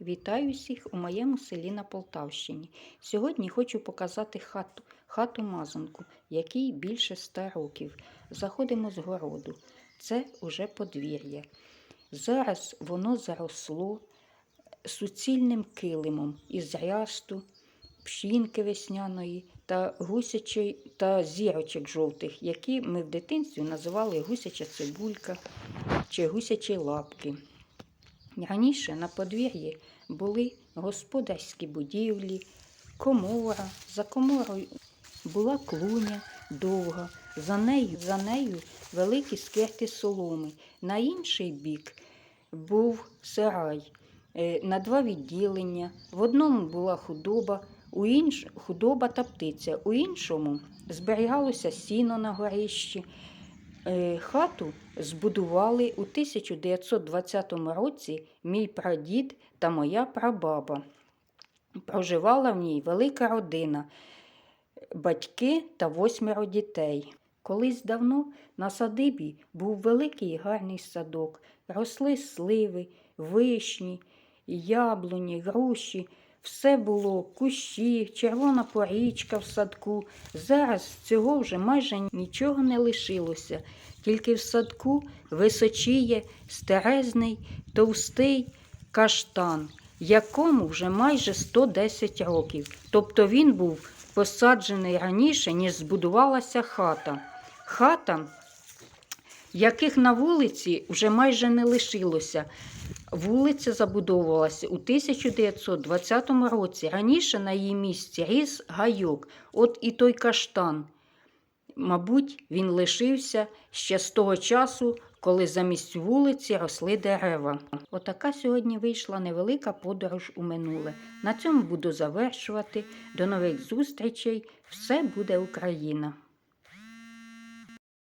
Вітаю всіх у моєму селі на Полтавщині. Сьогодні хочу показати хату, хату мазанку, якій більше ста років. Заходимо з городу. Це уже подвір'я. Зараз воно заросло суцільним килимом із рясту, пшінки весняної та гусячої та зірочок жовтих, які ми в дитинстві називали гусяча цибулька чи гусячі лапки. Раніше на подвір'ї були господарські будівлі, комора. За коморою була клуня довга, за нею, за нею великі скирти соломи. На інший бік був сарай е, на два відділення. В одному була худоба, у інш... худоба та птиця, у іншому зберігалося сіно на горищі. Е, Хату збудували у 1920 році мій прадід та моя прабаба. Проживала в ній велика родина, батьки та восьмеро дітей. Колись давно на садибі був великий і гарний садок. Росли сливи, вишні, яблуні, груші. Все було кущі, червона порічка в садку. Зараз цього вже майже нічого не лишилося. Тільки в садку височіє стерезний, товстий каштан, якому вже майже 110 років. Тобто він був посаджений раніше, ніж збудувалася хата. Хата, яких на вулиці вже майже не лишилося. Вулиця забудовувалася у 1920 році. Раніше на її місці ріс гайок, от і той каштан. Мабуть, він лишився ще з того часу, коли замість вулиці росли дерева. Отака сьогодні вийшла невелика подорож у минуле. На цьому буду завершувати. До нових зустрічей. Все буде Україна!